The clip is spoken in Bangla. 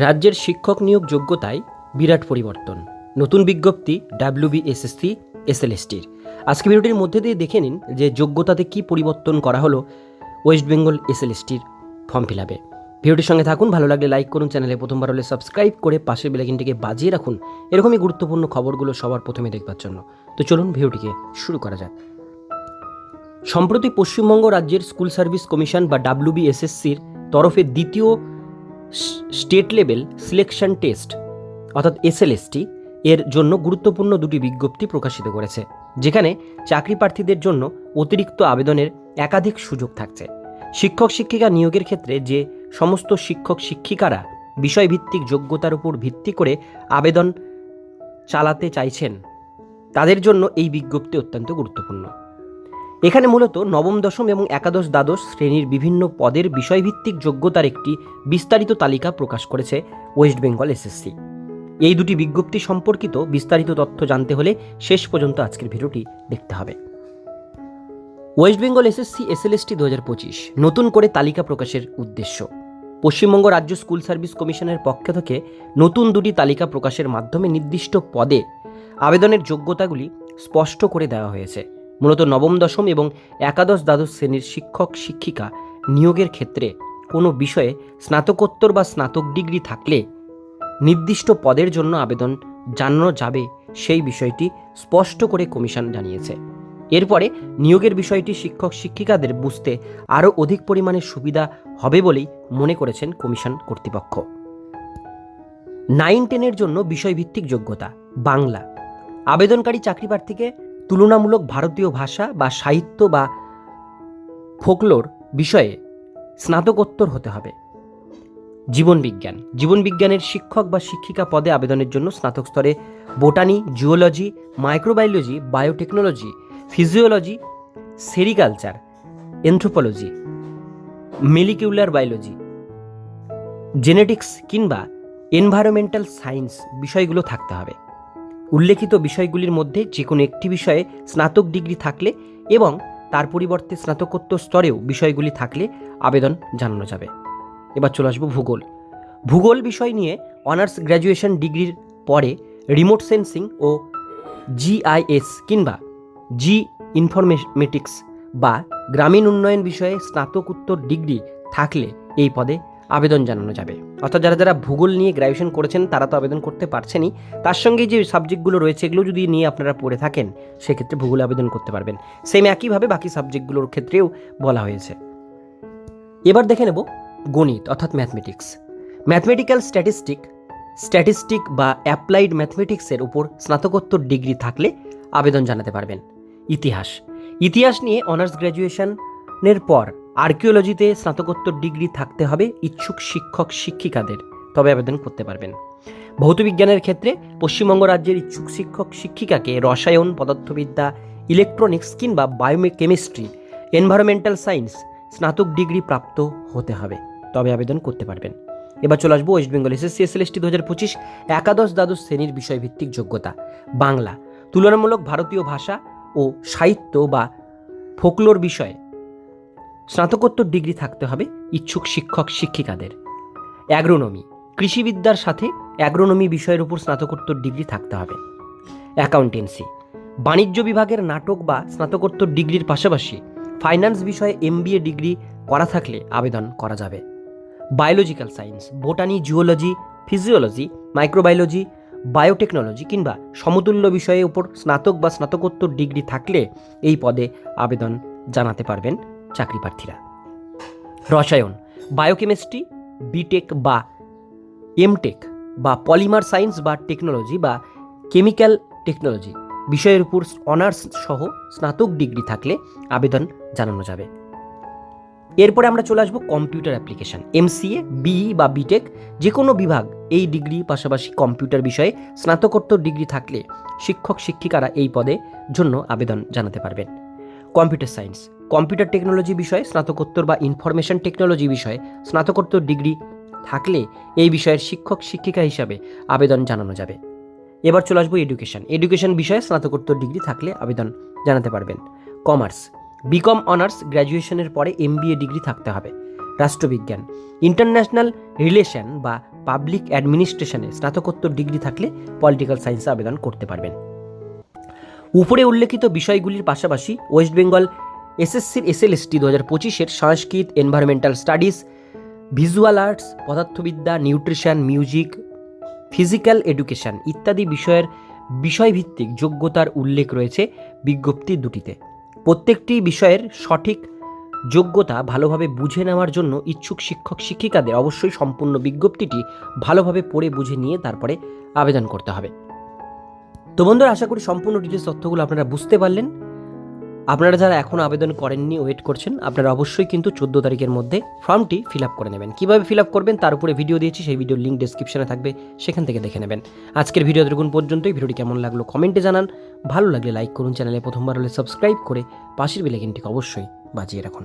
রাজ্যের শিক্ষক নিয়োগ যোগ্যতায় বিরাট পরিবর্তন। নতুন বিজ্ঞপ্তি ডাব্লিউবিএসএসসি এসএলএসটির আজকে ভিডিওটির মধ্যে দিয়ে দেখে নিন যে যোগ্যতাতে কি পরিবর্তন করা হলো ওয়েস্ট বেঙ্গল এসএলএসটির ফর্ম ফিল আপে ভিডিওটির সঙ্গে থাকুন, ভালো লাগলে লাইক করুন, চ্যানেলে প্রথমবার হলে সাবস্ক্রাইব করে পাশের বেলাইকিনটিকে বাজিয়ে রাখুন। এরকমই গুরুত্বপূর্ণ খবরগুলো সবার প্রথমে দেখবার জন্য। তো চলুন ভিডিওটিকে শুরু করা যাক। সম্প্রতি পশ্চিমবঙ্গ রাজ্যের স্কুল সার্ভিস কমিশন বা ডাব্লিউবিএসএসসির তরফে দ্বিতীয় স্টেট লেভেল সিলেকশন টেস্ট, অর্থাৎ এসএলএসটি, এর জন্য গুরুত্বপূর্ণ দুটি বিজ্ঞপ্তি প্রকাশিত করেছে, যেখানে চাকরি প্রার্থীদের জন্য অতিরিক্ত আবেদনের একাধিক সুযোগ থাকছে। শিক্ষক শিক্ষিকা নিয়োগের ক্ষেত্রে যে সমস্ত শিক্ষক শিক্ষিকারা বিষয়ভিত্তিক যোগ্যতার উপর ভিত্তি করে আবেদন চালাতে চাইছেন, তাদের জন্য এই বিজ্ঞপ্তি অত্যন্ত গুরুত্বপূর্ণ। এখানে মূলত নবম, দশম এবং একাদশ, দ্বাদশ শ্রেণির বিভিন্ন পদের বিষয়ভিত্তিক যোগ্যতার একটি বিস্তারিত তালিকা প্রকাশ করেছে ওয়েস্ট বেঙ্গল এসএসসি। এই দুটি বিজ্ঞপ্তি সম্পর্কিত বিস্তারিত তথ্য জানতে হলে শেষ পর্যন্ত আজকের ভিডিওটি দেখতে হবে। ওয়েস্ট বেঙ্গল এসএসসি এসএলএসটি দু হাজার পঁচিশ, নতুন করে তালিকা প্রকাশের উদ্দেশ্য। পশ্চিমবঙ্গ রাজ্য স্কুল সার্ভিস কমিশনের পক্ষ থেকে নতুন দুটি তালিকা প্রকাশের মাধ্যমে নির্দিষ্ট পদে আবেদনের যোগ্যতাগুলি স্পষ্ট করে দেওয়া হয়েছে। মূলত নবম, দশম এবং একাদশ দ্বাদশ শ্রেণির শিক্ষক, শিক্ষিকা নিয়োগের ক্ষেত্রে কোনো বিষয়ে স্নাতকোত্তর বা স্নাতক ডিগ্রি থাকলে নির্দিষ্ট পদের জন্য আবেদন জানানো যাবে সেই বিষয়টি স্পষ্ট করে কমিশন জানিয়েছে। এরপরে নিয়োগের বিষয়টি শিক্ষক, শিক্ষিকাদের বুঝতে আরও অধিক পরিমাণে সুবিধা হবে বলেই মনে করেছেন কমিশন কর্তৃপক্ষ। নাইন টেনের জন্য বিষয়ভিত্তিক যোগ্যতা, বাংলা। আবেদনকারী চাকরি প্রার্থীকে তুলনামূলক ভারতীয় ভাষা বা সাহিত্য বা ফোকলোর বিষয়ে স্নাতকোত্তর হতে হবে। জীবনবিজ্ঞান। জীবনবিজ্ঞানের শিক্ষক বা শিক্ষিকা পদে আবেদনের জন্য স্নাতক স্তরে botany, geology, microbiology, biotechnology, physiology, sericulture, anthropology, molecular biology, genetics কিংবা এনভায়রনমেন্টাল সায়েন্স বিষয়গুলো থাকতে হবে। উল্লেখিত বিষয়গুলির মধ্যে যে কোনো একটি বিষয়ে স্নাতক ডিগ্রি থাকলে এবং তার পরিবর্তে স্নাতকোত্তর স্তরেও বিষয়গুলি থাকলে আবেদন জানানো যাবে। এবার চলে আসব ভূগোল। ভূগোল বিষয় নিয়ে অনার্স গ্র্যাজুয়েশন ডিগ্রির পরে রিমোট সেন্সিং ও জিআইএস কিংবা জি ইনফরমেটিক্স বা গ্রামীণ উন্নয়ন বিষয়ে স্নাতকোত্তর ডিগ্রি থাকলে এই পদে আবেদন জানানো যাবে। অর্থাৎ যারা যারা ভূগোল নিয়ে গ্র্যাজুয়েশন করেছেন, তারা তো আবেদন করতে পারছেনই। তার সঙ্গে যে সাবজেক্টগুলো রয়েছে, এগুলো যদি নিয়ে আপনারা পড়ে থাকেন, সেক্ষেত্রে ভূগোল আবেদন করতে পারবেন। সেম একইভাবে বাকি সাবজেক্টগুলোর ক্ষেত্রেও বলা হয়েছে। এবার দেখে নেব গণিত, অর্থাৎ ম্যাথমেটিক্স ম্যাথমেটিক্যাল স্ট্যাটিস্টিক স্ট্যাটিস্টিক বা অ্যাপ্লাইড ম্যাথমেটিক্সের উপর স্নাতকোত্তর ডিগ্রি থাকলে আবেদন জানাতে পারবেন। ইতিহাস। ইতিহাস নিয়ে অনার্স গ্র্যাজুয়েশনের পর আর্কিওলজিতে স্নাতকোত্তর ডিগ্রি থাকতে হবে ইচ্ছুক শিক্ষক শিক্ষিকাদের। তবে আবেদন করতে পারবেন। ভৌতবিজ্ঞানের ক্ষেত্রে পশ্চিমবঙ্গ রাজ্যের ইচ্ছুক শিক্ষক শিক্ষিকাকে রসায়ন, পদার্থবিদ্যা ইলেকট্রনিক্স কিংবা বায়োকেমিস্ট্রি এনভায়রনমেন্টাল সায়েন্স স্নাতক ডিগ্রি প্রাপ্ত হতে হবে। তবে আবেদন করতে পারবেন। এবার চলে আসব ওয়েস্ট বেঙ্গল এসএসসি এসএলএসটি দু হাজার পঁচিশ একাদশ দ্বাদশ শ্রেণির বিষয়ভিত্তিক যোগ্যতা। বাংলা, তুলনামূলক ভারতীয় ভাষা ও সাহিত্য বা ফোকলোর বিষয়ে স্নাতকোত্তর ডিগ্রি থাকতে হবে ইচ্ছুক শিক্ষক শিক্ষিকাদের। অ্যাগ্রোনমি কৃষিবিদ্যার সাথে অ্যাগ্রোনমি বিষয়ের উপর স্নাতকোত্তর ডিগ্রি থাকতে হবে। অ্যাকাউন্টেন্সি বাণিজ্য বিভাগের নাটক বা স্নাতকোত্তর ডিগ্রির পাশাপাশি ফাইন্যান্স বিষয়ে এমবিএ ডিগ্রি করা থাকলে আবেদন করা যাবে। Biological science botany geology physiology microbiology biotechnology কিংবা সমতুল্য বিষয়ের উপর স্নাতক বা স্নাতকোত্তর ডিগ্রি থাকলে এই পদে আবেদন জানাতে পারবেন। চাকরি প্রার্থীরা। রসায়ন বায়োকেমিস্ট্রি বিটেক বা এমটেক বা পলিমার সায়েন্স বা টেকনোলজি বা কেমিক্যাল টেকনোলজি বিষয়ের উপর অনার্স সহ স্নাতক ডিগ্রি থাকলে আবেদন জানানো যাবে। এরপরে আমরা চলে আসব কম্পিউটার অ্যাপ্লিকেশন এমসিএ বিই বা বিটেক যে কোনো বিভাগ এই ডিগ্রি পাশাপাশি কম্পিউটার বিষয়ে স্নাতকোত্তর ডিগ্রি থাকলে শিক্ষক শিক্ষিকারা এই পদে জন্য আবেদন জানাতে পারবেন। Computer science. কম্পিউটার টেকনোলজি বিষয়ে, স্নাতকোত্তর বা ইনফরমেশন টেকনোলজি বিষয়ে স্নাতকোত্তর ডিগ্রি থাকলে এই বিষয়ের শিক্ষক, শিক্ষিকা হিসাবে আবেদন জানানো যাবে। এবার চলে আসব এডুকেশন। এডুকেশন বিষয়ে স্নাতকোত্তর ডিগ্রি থাকলে আবেদন জানাতে পারবেন। কমার্স। বিকম অনার্স গ্র্যাজুয়েশনের পরে এমবিএ ডিগ্রি থাকতে হবে। রাষ্ট্রবিজ্ঞান। ইন্টারন্যাশনাল রিলেশন বা পাবলিক অ্যাডমিনিস্ট্রেশনে স্নাতকোত্তর ডিগ্রি থাকলে পলিটিক্যাল সায়েন্সে আবেদন করতে পারবেন। উপরে উল্লেখিত বিষয়গুলির পাশাপাশি ওয়েস্ট বেঙ্গল এসএসসির এসএলএসটি দু হাজার পঁচিশের Sanskrit environmental studies visual arts পদার্থবিদ্যা নিউট্রিশন মিউজিক ফিজিক্যাল এডুকেশন ইত্যাদি বিষয়ের বিষয়ভিত্তিক যোগ্যতার উল্লেখ রয়েছে বিজ্ঞপ্তি দুটিতে। প্রত্যেকটি বিষয়ের সঠিক যোগ্যতা ভালোভাবে বুঝে নেওয়ার জন্য ইচ্ছুক শিক্ষক শিক্ষিকাদের অবশ্যই সম্পূর্ণ বিজ্ঞপ্তিটি ভালোভাবে পড়ে বুঝে নিয়ে তারপরে আবেদন করতে হবে। তো বন্ধুরা, আশা করি সম্পূর্ণ ডিটেলস তথ্যগুলো আপনারা বুঝতে পারলেন। আপনারা যারা এখনও আবেদন করেননি ওয়েট করছেন, আপনারা অবশ্যই কিন্তু চোদ্দ তারিখের মধ্যে ফর্মটি ফিল আপ করে নেবেন। কীভাবে ফিল আপ করবেন, তার উপরে ভিডিও দিয়েছি, সেই ভিডিওর লিঙ্ক ডেসক্রিপশনে থাকবে, সেখান থেকে দেখে নেবেন। আজকের ভিডিও দেখুন পর্যন্তই ভিডিওটি কেমন লাগল কমেন্টে জানান। ভালো লাগলে লাইক করুন চ্যানেলে প্রথমবার হলে সাবস্ক্রাইব করে পাশের বেলাইকিনটিকে অবশ্যই বাজিয়ে রাখুন।